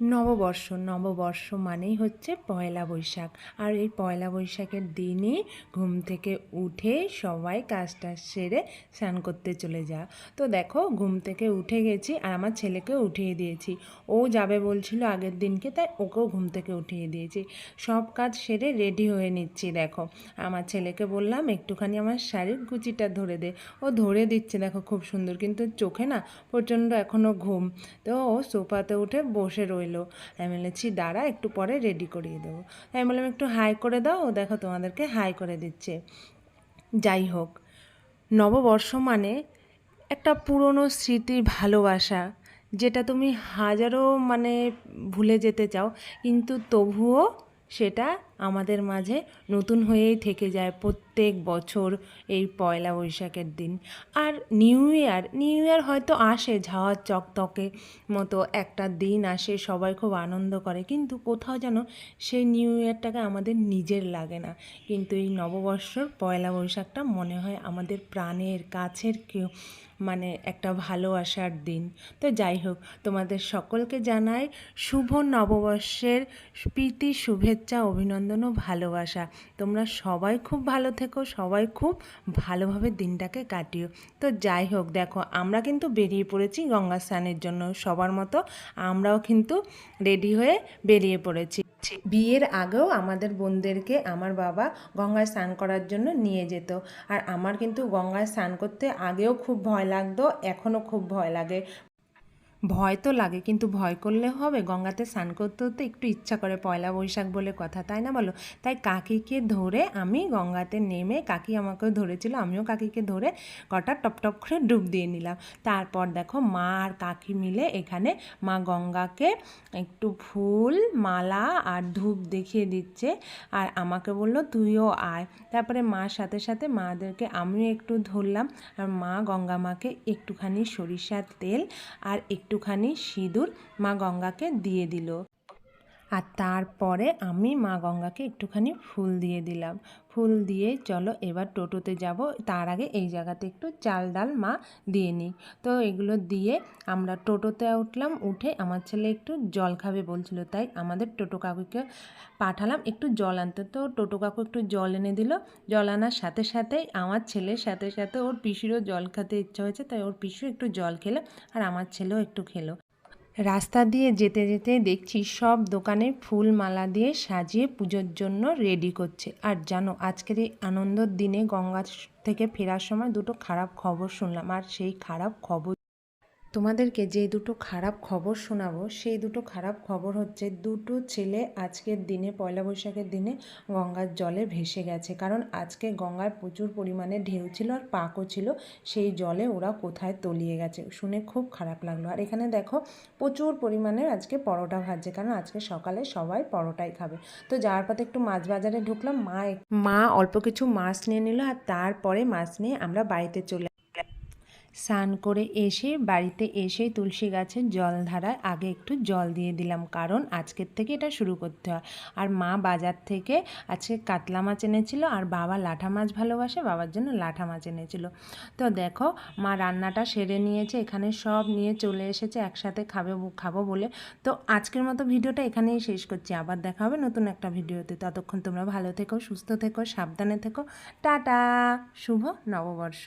নববর্ষ নববর্ষ মানেই হচ্ছে পয়লা বৈশাখ। আর এই পয়লা বৈশাখের দিনই ঘুম থেকে উঠে সবাই কাজটা সেরে স্নান করতে চলে যা তো দেখো, ঘুম থেকে উঠে গেছি আর আমার ছেলেকে উঠিয়ে দিয়েছি। ও যাবে বলছিল আগের দিনকে, তাই ওকেও ঘুম থেকে উঠিয়ে দিয়েছি। সব কাজ সেরে রেডি হয়ে নিচ্ছি, দেখো। আমার ছেলেকে বললাম, একটুখানি আমার শাড়ির কুচিটা ধরে দে। ও ধরে দিচ্ছে, দেখো, খুব সুন্দর। কিন্তু চোখে না প্রচণ্ড এখনও ঘুম। তো ও সোফাতে উঠে বসে রইল আমি বলেছি দাঁড়া, একটু পরে রেডি করিয়ে দেবো। আমি বললাম, একটু হাই করে দাও দেখো তোমাদেরকে হাই করে দিচ্ছে। যাই হোক, নববর্ষ মানে একটা পুরনো স্মৃতির ভালোবাসা, যেটা তুমি হাজারো মানে ভুলে যেতে চাও, কিন্তু তবুও সেটা আমাদের মাঝে নতুন হয়েই থেকে যায় প্রত্যেক বছর এই পয়লা বৈশাখের দিন। আর নিউ ইয়ার নিউ ইয়ার হয়তো আসে ঝাওয়ার চকতকে মতো একটা দিন আসে, সবাই খুব আনন্দ করে, কিন্তু কোথাও যেন সেই নিউ ইয়ারটাকে আমাদের নিজের লাগে না। কিন্তু এই নববর্ষর পয়লা বৈশাখটা মনে হয় আমাদের প্রাণের কাছের কেউ মানে একটা ভালোবাসার দিন। তো যাই হোক, তোমাদের সকলকে জানাই শুভ নববর্ষের প্রীতি, শুভেচ্ছা, অভিনন্দন ও ভালোবাসা। তোমরা সবাই খুব ভালো থেকো, সবাই খুব ভালোভাবে দিনটাকে কাটিও। তো যাই হোক, দেখো, আমরা কিন্তু বেরিয়ে পড়েছি গঙ্গা স্নানের জন্য সবার মতো। আমরাও কিন্তু রেডি হয়ে বেরিয়ে পড়েছি। বিয়ের আগেও আমাদের বোনদেরকে আমার বাবা গঙ্গায় স্নান করার জন্য নিয়ে যেত। আর আমার কিন্তু গঙ্গায় স্নান করতে আগেও খুব ভয় লাগতো, এখনও খুব ভয় লাগে। ভয় তো লাগে, কিন্তু ভয় করলে হবে। গঙ্গাতে স্নান করতে তো একটু ইচ্ছা করে পয়লা বৈশাখ বলে কথা, তাই না বলো? তাই কাকিকে ধরে আমি গঙ্গাতে নেমে, কাকি আমাকেও ধরেছিল, আমিও কাকিকে ধরে কটা টপ টপ করে ডুব দিয়ে নিলাম। তারপর দেখো মা আর কাকি মিলে এখানে মা গঙ্গাকে একটু ফুল, মালা আর ধূপ দেখিয়ে দিচ্ছে আর আমাকে বলল, তুইও আয়। তারপরে মার সাথে সাথে মাদেরকে আমিও একটু ধরলাম আর মা গঙ্গা মাকে একটুখানি সরিষার তেল আর একটুখানি সিঁদুর মা গঙ্গাকে দিয়ে দিল। আর তারপরে আমি মা গঙ্গাকে একটুখানি ফুল দিয়ে দিলাম। ফুল দিয়ে চলো এবার টোটোতে যাব। তার আগে এই জায়গাতে একটু চাল ডাল মা দিয়ে নিই। তো এগুলো দিয়ে আমরা টোটোতে উঠলাম। উঠে আমার ছেলে একটু জল খাবে বলছিল, তাই আমাদের টোটো কাকুকে পাঠালাম। একটু জল আনতে। তো টোটো কাকু একটু জল এনে দিল। জল আনার সাথে সাথেই আমার ছেলের সাথে সাথে ওর পিসিরও জল খেতে ইচ্ছা হয়েছে, তাই ওর পিসু একটু জল খেলো আর আমার ছেলেও একটু খেলো। রাস্তা দিয়ে যেতে যেতে দেখছি সব দোকানে ফুল মালা দিয়ে সাজিয়ে পুজোর জন্য রেডি করছে। আর জানো, আজকের এই আনন্দর দিনে গঙ্গা থেকে ফেরার সময় দুটো খারাপ খবর শুনলাম। আর সেই খারাপ খবর তোমাদেরকে যে দুটো খারাপ খবর শোনাবো, সেই দুটো খারাপ খবর হচ্ছে দুটো ছেলে আজকের দিনে, পয়লা বৈশাখের দিনে গঙ্গার জলে ভেসে গেছে। কারণ আজকে গঙ্গার প্রচুর পরিমাণে ঢেউ ছিল আর পাকও ছিল, সেই জলে ওরা কোথায় তলিয়ে গেছে শুনে খুব খারাপ লাগল। আর এখানে দেখো প্রচুর পরিমাণে আজকে পরোটা ভাজছে, কারণ আজকে সকালে সবাই পরোটাই খাবে। তো যাওয়ার পথে একটু মাছ বাজারে ঢুকলাম, মা মা অল্প কিছু মাছ নিয়ে নিল আর তারপরে মাছ নিয়ে আমরা বাড়িতে চলে স্নান করে এসে, বাড়িতে এসে তুলসী গাছের জল ধারায় আগে একটু জল দিয়ে দিলাম। কারণ আজকের থেকে এটা শুরু করতে হয়। আর মা বাজার থেকে আজকে কাতলা মাছ এনেছিল আর বাবা লাঠা মাছ ভালোবাসে, বাবার জন্য লাঠা মাছ এনেছিল। তো দেখো, মা রান্নাটা সেরে নিয়েছে, এখানে সব নিয়ে চলে এসেছে, একসাথে খাবে খাব বলে। তো আজকের মতো ভিডিওটা এখানেই শেষ করছি। আবার দেখা হবে নতুন একটা ভিডিওতে। ততক্ষণ তোমরা ভালো থেকো, সুস্থ থেকো, সাবধানে থেকো। টাটা! শুভ নববর্ষ।